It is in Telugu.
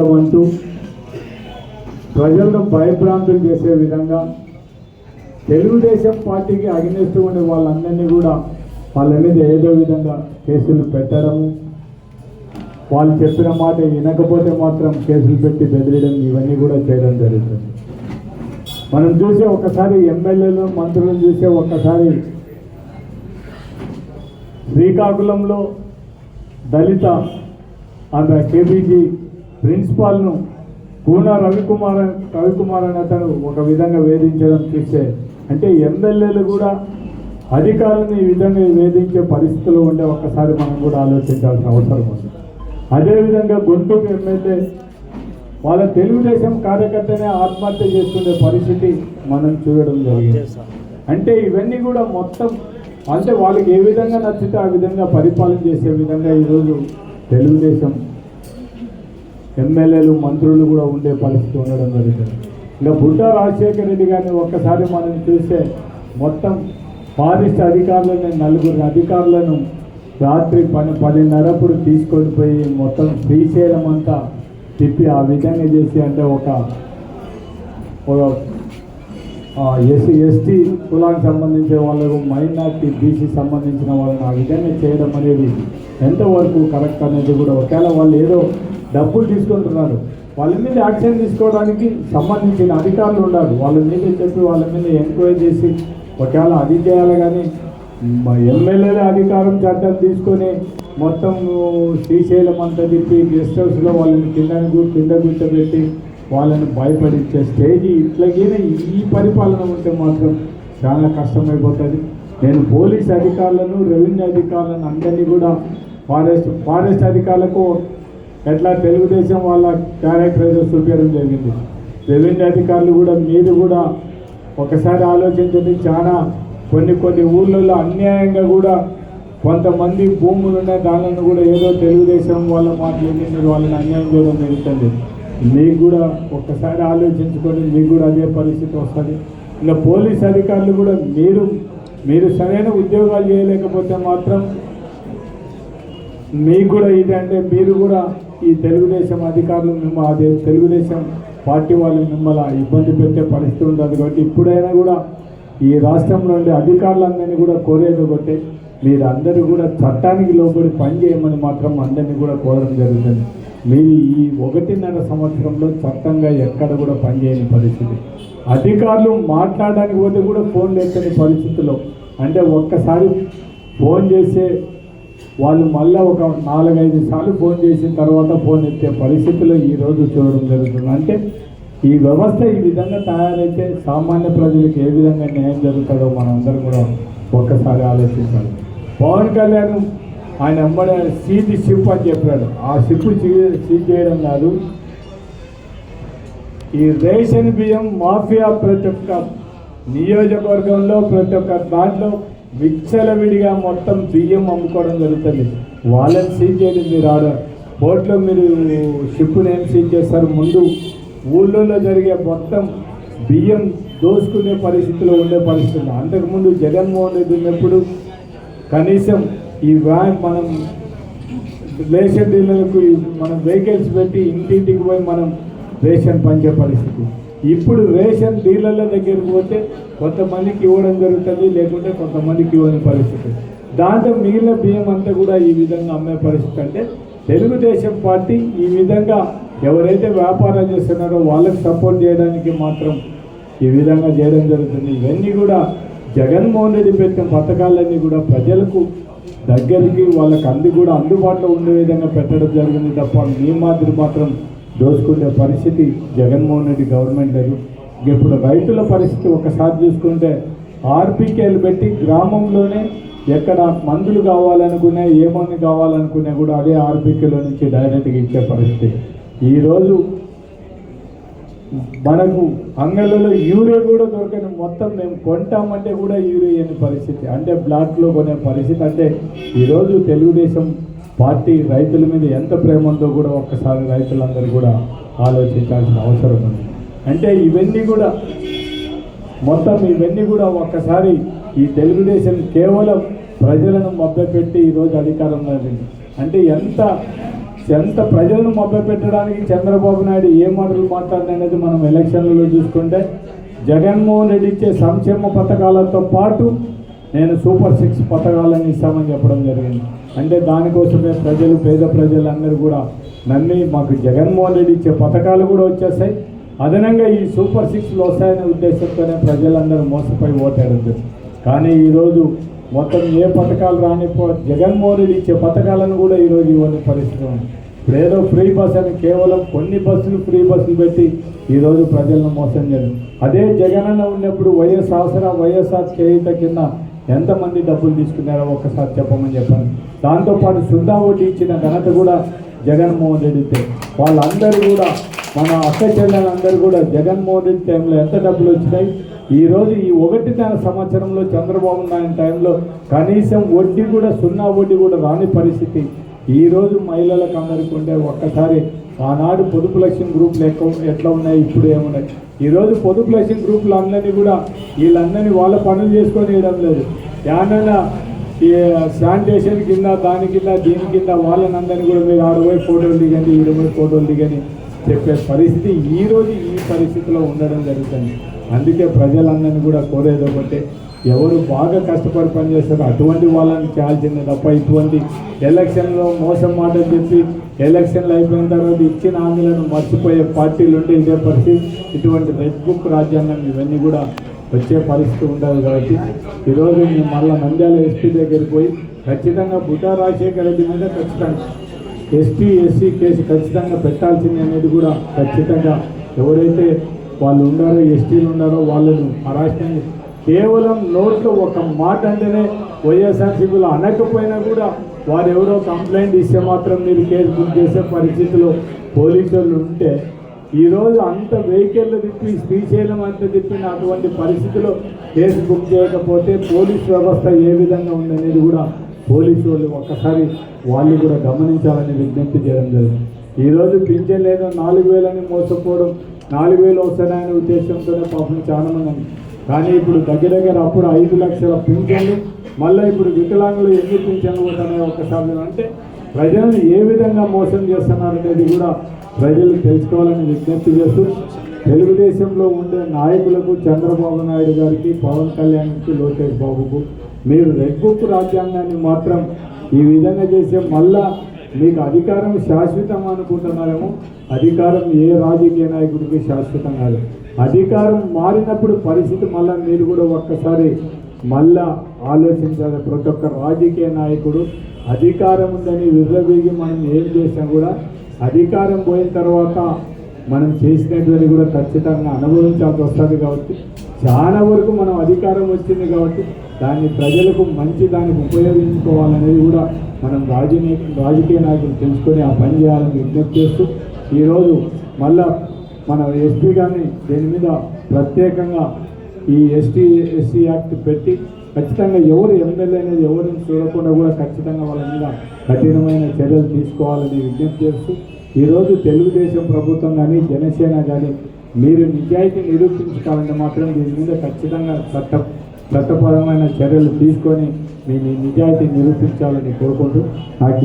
రాజ్యాంగం అంటూ ప్రజలను భయభ్రాంతులు చేసే విధంగా తెలుగుదేశం పార్టీకి అగ్నిస్తూ ఉండే వాళ్ళందరినీ కూడా వాళ్ళ మీద ఏదో విధంగా కేసులు పెట్టడము వాళ్ళు చెప్పిన మాట వినకపోతే మాత్రం కేసులు పెట్టి బెదిరియడం ఇవన్నీ కూడా చేయడం జరుగుతుంది. మనం చూసే ఒకసారి ఎమ్మెల్యేలు మంత్రులను చూసే ఒక్కసారి శ్రీకాకుళంలో దళిత ఆమె కేబీజీ ప్రిన్సిపాల్ను కూన రవికుమార్ రవికుమార్ అని అతను ఒక విధంగా వేధించడం చూస్తే అంటే ఎమ్మెల్యేలు కూడా అధికారులను ఈ విధంగా వేధించే పరిస్థితులు ఉండే ఒక్కసారి మనం కూడా ఆలోచించాల్సిన అవసరం ఉంది. అదేవిధంగా గుంటూరు ఎమ్మెల్యే వాళ్ళ తెలుగుదేశం కార్యకర్తనే ఆత్మహత్య చేసుకునే పరిస్థితి మనం చూడడం జరిగింది. అంటే ఇవన్నీ కూడా మొత్తం అంటే వాళ్ళకి ఏ విధంగా నచ్చితే ఆ విధంగా పరిపాలన చేసే విధంగా ఈరోజు తెలుగుదేశం ఎమ్మెల్యేలు మంత్రులు కూడా ఉండే పరిస్థితి ఉండడం జరిగింది. ఇంకా బుట్ట రాజశేఖర రెడ్డి గారిని ఒక్కసారి మనం చూస్తే మొత్తం ఫారెస్ట్ అధికారులను నలుగురు అధికారులను రాత్రి పని పదిన్నరప్పుడు తీసుకొని పోయి మొత్తం శ్రీశైలం అంతా తిప్పి ఆ విధంగా చేసి అంటే ఒక ఒక ఎస్సీ ఎస్టీ కులానికి సంబంధించిన వాళ్ళకు మైనార్టీ బీసీ సంబంధించిన వాళ్ళని ఆ విధంగా చేయడం అనేది ఎంతవరకు కరెక్ట్ అనేది కూడా ఒకవేళ వాళ్ళు ఏదో డబ్బులు తీసుకుంటున్నారు. వాళ్ళ మీద యాక్షన్ తీసుకోవడానికి సంబంధించిన అధికారులు ఉన్నారు. వాళ్ళ మీద చెప్పి వాళ్ళ మీద ఎంక్వైరీ చేసి ఒకవేళ అది చేయాలి కానీ ఎమ్మెల్యేల అధికారం చట్టం తీసుకొని మొత్తం శ్రీశైలం అంతా తిప్పి గెస్ట్ హౌస్లో వాళ్ళని కింద కింద కూర్చోబెట్టి వాళ్ళని భయపడించే స్టేజ్ ఇట్లాగైనా ఈ పరిపాలన ఉంటే మాత్రం చాలా కష్టమైపోతుంది. నేను పోలీస్ అధికారులను రెవెన్యూ అధికారులను అందరినీ కూడా ఫారెస్ట్ ఫారెస్ట్ అధికారులకు ఎట్లా తెలుగుదేశం వాళ్ళ క్యారెక్టరైజర్ చూపించడం జరిగింది. రెవెన్యూ అధికారులు కూడా మీరు కూడా ఒకసారి ఆలోచించండి. చాలా కొన్ని కొన్ని ఊర్లలో అన్యాయంగా కూడా కొంతమంది భూములు ఉన్నాయి దానిని కూడా ఏదో తెలుగుదేశం వాళ్ళ మాట్లాడి మీరు వాళ్ళని అన్యాయం చేయడం జరుగుతుంది. మీకు కూడా ఒక్కసారి ఆలోచించుకొని మీకు కూడా అదే పరిస్థితి వస్తుంది. ఇంకా పోలీస్ అధికారులు కూడా మీరు మీరు సరైన ఉద్యోగాలు చేయలేకపోతే మాత్రం మీకు కూడా ఇదంటే మీరు కూడా ఈ తెలుగుదేశం అధికారులు మిమ్మ అదే తెలుగుదేశం పార్టీ వాళ్ళు మిమ్మల్ని ఇబ్బంది పెట్టే పరిస్థితి ఉంటుంది కాబట్టి ఇప్పుడైనా కూడా ఈ రాష్ట్రంలో ఉండే అధికారులందరినీ కూడా కోరేది ఒకటి మీరందరూ కూడా చట్టానికి లోబడి పని చేయమని మాత్రం అందరినీ కూడా కోరడం జరుగుతుంది. మీరు ఈ ఒకటిన్నర సంవత్సరంలో చట్టంగా ఎక్కడ కూడా పనిచేయని పరిస్థితి. అధికారులు మాట్లాడడానికి పోతే కూడా ఫోన్ లేకని పరిస్థితుల్లో అంటే ఒక్కసారి ఫోన్ చేసే వాళ్ళు మళ్ళీ ఒక నాలుగైదు సార్లు ఫోన్ చేసిన తర్వాత ఫోన్ ఎత్తే పరిస్థితిలో ఈరోజు చూడడం జరుగుతుంది. అంటే ఈ వ్యవస్థ ఈ విధంగా తయారైతే సామాన్య ప్రజలకు ఏ విధంగా న్యాయం జరుగుతుందో మనందరం కూడా ఒక్కసారి ఆలోచించాలి. పవన్ కళ్యాణ్ ఆయన అమ్మడే సీది షిప్ అని చెప్పాడు. ఆ షిప్ సీజ్ చేయడం కాదు. ఈ రేషన్ బియ్యం మాఫియా ప్రతి ఒక్క నియోజకవర్గంలో ప్రతి ఒక్క దాంట్లో విచ్చలవిడిగా మొత్తం బియ్యం అమ్ముకోవడం జరుగుతుంది. వాళ్ళని సీజ్ చేయడం మీరు ఆర్డర్. బోట్లో మీరు షిప్ని ఏం సీజ్ చేస్తారు? ముందు ఊళ్ళో జరిగే మొత్తం బియ్యం దోసుకునే పరిస్థితిలో ఉండే పరిస్థితులు అంతకుముందు జగన్మోహన్ రెడ్డి ఉన్నప్పుడు కనీసం ఈ వ్యాన్ మనం రేషన్ డీలర్లకు మనం వెహికల్స్ పెట్టి ఇంటింటికి పోయి మనం రేషన్ పంచే పరిస్థితి. ఇప్పుడు రేషన్ డీలర్ల దగ్గరికి పోతే కొంతమందికి ఇవ్వడం జరుగుతుంది లేకుంటే కొంతమందికి ఇవ్వని పరిస్థితి. దాంట్లో మిగిలిన బియ్యం అంతా కూడా ఈ విధంగా అమ్మే పరిస్థితి అంటే తెలుగుదేశం పార్టీ ఈ విధంగా ఎవరైతే వ్యాపారం చేస్తున్నారో వాళ్ళకి సపోర్ట్ చేయడానికి మాత్రం ఈ విధంగా చేయడం జరుగుతుంది. ఇవన్నీ కూడా జగన్మోహన్ రెడ్డి పెట్టిన పథకాలన్నీ కూడా ప్రజలకు దగ్గరికి వాళ్ళకి అంది కూడా అందుబాటులో ఉండే విధంగా పెట్టడం జరిగింది తప్ప మీ మాదిరి మాత్రం దోచుకునే పరిస్థితి జగన్మోహన్ రెడ్డి గవర్నమెంట్ లేదు. ఇప్పుడు రైతుల పరిస్థితి ఒకసారి చూసుకుంటే ఆర్పికేలు పెట్టి గ్రామంలోనే ఎక్కడ మందులు కావాలనుకునే ఏ మందు కావాలనుకునే కూడా అదే ఆర్పికేలో నుంచి డైరెక్ట్గా ఇచ్చే పరిస్థితి. ఈరోజు మనకు అంగళ్ళలో యూరియా కూడా దొరకని మొత్తం మేము కొంటామంటే కూడా యూరియా అనే పరిస్థితి. అంటే బ్లాక్లో కొనే పరిస్థితి. అంటే ఈరోజు తెలుగుదేశం పార్టీ రైతుల మీద ఎంత ప్రేమ ఉందో కూడా ఒక్కసారి రైతులందరూ కూడా ఆలోచించాల్సిన అవసరం ఉంది. అంటే ఇవన్నీ కూడా మొత్తం ఇవన్నీ కూడా ఒక్కసారి ఈ తెలుగుదేశం కేవలం ప్రజలను మభ్యపెట్టి ఈరోజు అధికారంలో ఉంది అంటే ఎంత ఎంత ప్రజలను మభ్యపెట్టడానికి చంద్రబాబు నాయుడు ఏ మాటలు మాట్లాడినది మనం ఎలక్షన్లలో చూసుకుంటే జగన్మోహన్ రెడ్డి ఇచ్చే సంక్షేమ పథకాలతో పాటు నేను సూపర్ సిక్స్ పథకాలను ఇస్తామని చెప్పడం జరిగింది. అంటే దానికోసమే ప్రజలు పేద ప్రజలందరూ కూడా నమ్మి మాకు జగన్మోహన్ రెడ్డి ఇచ్చే పథకాలు కూడా వచ్చేస్తాయి. అదనంగా ఈ సూపర్ సిక్స్లు వస్తాయనే ఉద్దేశంతోనే ప్రజలందరూ మోసపోయి ఓటాడు కానీ ఈరోజు మొత్తం ఏ పథకాలు రానిపో జగన్మోహన్ రెడ్డి ఇచ్చే పథకాలను కూడా ఈరోజు ఇవ్వని పరిస్థితి ఉంది. ఇప్పుడు ఏదో ఫ్రీ బస్ అని కేవలం కొన్ని బస్సులు ఫ్రీ బస్సులు పెట్టి ఈరోజు ప్రజలను మోసం చేయడం అదే జగనన్న ఉన్నప్పుడు వైఎస్ ఆసరా వైఎస్ఆర్ చేయుత కింద ఎంతమంది డబ్బులు తీసుకున్నారో ఒక్కసారి చెప్పమని చెప్పాను. దాంతోపాటు సున్నా ఓటు ఇచ్చిన ఘనత కూడా జగన్మోహన్ రెడ్డితే వాళ్ళందరూ కూడా మన అక్క చెల్లెలందరూ కూడా జగన్మోహన్ రెడ్డి టైంలో ఎంత డబ్బులు వచ్చినాయి? ఈ ఈ ఒకటిన్నర సంవత్సరంలో చంద్రబాబు నాయుడు టైంలో కనీసం వడ్డీ కూడా సున్నా వడ్డీ కూడా రాని పరిస్థితి. ఈరోజు మహిళలకు అందరికీ ఉండే ఒక్కసారి ఆనాడు పొదుపు లక్ష్యం గ్రూపులు ఎక్కువ ఎట్లా ఉన్నాయి ఇప్పుడు ఏమున్నాయి? ఈరోజు పొదుపు లక్ష్యం గ్రూపులు అందరినీ కూడా వీళ్ళందరినీ వాళ్ళ పనులు చేసుకొని వేయడం లేదు. ఏమన్నా ఈ శానిటేషన్ కింద దాని కింద దీని కింద వాళ్ళని అందరినీ కూడా మీరు ఆరు పోయి ఫోటోలు దిగండి ఈడు పోయి ఫోటోలు దిగని చెప్పే పరిస్థితి ఈ రోజు ఈ పరిస్థితిలో ఉండడం జరుగుతుంది. అందుకే ప్రజలందరినీ కూడా కోరేది ఒకటే ఎవరు బాగా కష్టపడి పనిచేస్తారో అటువంటి వాళ్ళని చేయాల్సిందే తప్ప ఇటువంటి ఎలక్షన్లో మోసం మాటలు చెప్పి ఎలక్షన్లు అయిపోయిన తర్వాత ఇచ్చిన హామీలను మర్చిపోయే పార్టీలు ఉంటే ఇదే పరిస్థితి. ఇటువంటి రెడ్ బుక్ రాజ్యాంగం ఇవన్నీ కూడా వచ్చే పరిస్థితి ఉండదు కాబట్టి ఈరోజు మేము మళ్ళీ నంద్యాల ఎస్పీ దగ్గరికి పోయి ఖచ్చితంగా బుటా రాజశేఖర రెడ్డి మీద ఖచ్చితంగా ఎస్పీ ఎస్సీ కేసు ఖచ్చితంగా పెట్టాల్సింది అనేది కూడా ఖచ్చితంగా ఎవరైతే వాళ్ళు ఉన్నారో ఎస్టీలు ఉన్నారో వాళ్ళను అరాష్ట్రం కేవలం నోట్లో ఒక మాట అంటేనే వైఎస్ఆర్సీపీలో అనకపోయినా కూడా వారు ఎవరో కంప్లైంట్ ఇస్తే మాత్రం మీరు కేసు బుక్ చేసే పరిస్థితిలో పోలీసులు ఉంటే ఈరోజు అంత వెహికల్ తిప్పి శ్రీశైలం అంత తిప్పిన అటువంటి పరిస్థితిలో కేసు బుక్ చేయకపోతే పోలీస్ వ్యవస్థ ఏ విధంగా ఉందనేది కూడా పోలీసు వాళ్ళు ఒక్కసారి వాళ్ళు కూడా గమనించాలని విజ్ఞప్తి చేయడం జరిగింది. ఈరోజు పింఛన్ లేదో నాలుగు వేలని మోసపోవడం నాలుగు వేలు వస్తాయనే ఉద్దేశంతోనే పాపం చాలా మంది కానీ ఇప్పుడు దగ్గర దగ్గర అప్పుడు ఐదు లక్షల పింఛన్లు మళ్ళీ ఇప్పుడు వికలాంగులు ఎన్ని పింఛన్లు పోతున్నాయో ఒకసారి అంటే ప్రజలను ఏ విధంగా మోసం చేస్తున్నారు అనేది కూడా ప్రజలు తెలుసుకోవాలని విజ్ఞప్తి చేస్తూ తెలుగుదేశంలో ఉండే నాయకులకు చంద్రబాబు నాయుడు గారికి పవన్ కళ్యాణ్కి లోకేష్ బాబుకు మీరు రెడ్ బుక్ రాజ్యాంగాన్ని మాత్రం ఈ విధంగా చేసే మళ్ళా మీకు అధికారం శాశ్వతం అనుకుంటున్నారేమో అధికారం ఏ రాజకీయ నాయకుడికి శాశ్వతం కాదు. అధికారం మారినప్పుడు పరిస్థితి మళ్ళీ మీరు కూడా ఒక్కసారి మళ్ళా ఆలోచించాలి. ప్రతి ఒక్క రాజకీయ నాయకుడు అధికారం ఉందని విర్రవీగి మనం ఏం చేసినా కూడా అధికారం పోయిన తర్వాత మనం చేసినటువంటి కూడా ఖచ్చితంగా అనుభవించాల్సి వస్తుంది కాబట్టి చాలా వరకు మనం అధికారం వచ్చింది కాబట్టి దాన్ని ప్రజలకు మంచి దానికి ఉపయోగించుకోవాలనేది కూడా మనం రాజకీయ రాజకీయ నాయకులు తెలుసుకొని ఆ పని చేయాలని విజ్ఞప్తి చేస్తూ ఈరోజు మళ్ళా మన ఎస్పీ గారిని దీని మీద ప్రత్యేకంగా ఈ ఎస్టీ ఎస్సీ యాక్ట్ పెట్టి ఖచ్చితంగా ఎవరు ఎమ్మెల్యే అనేది ఎవరిని చూడకుండా కూడా ఖచ్చితంగా వాళ్ళ మీద కఠినమైన చర్యలు తీసుకోవాలని విజ్ఞప్తి చేస్తూ ఈరోజు తెలుగుదేశం ప్రభుత్వం కానీ జనసేన కానీ మీరు నిజాయితీ నిరూపించుకోవాలంటే మాత్రం దీని మీద ఖచ్చితంగా చట్టం చట్టపరమైన చర్యలు తీసుకొని మీ నిజాయితీ నిరూపించాలని కోరుకుంటూ నాకు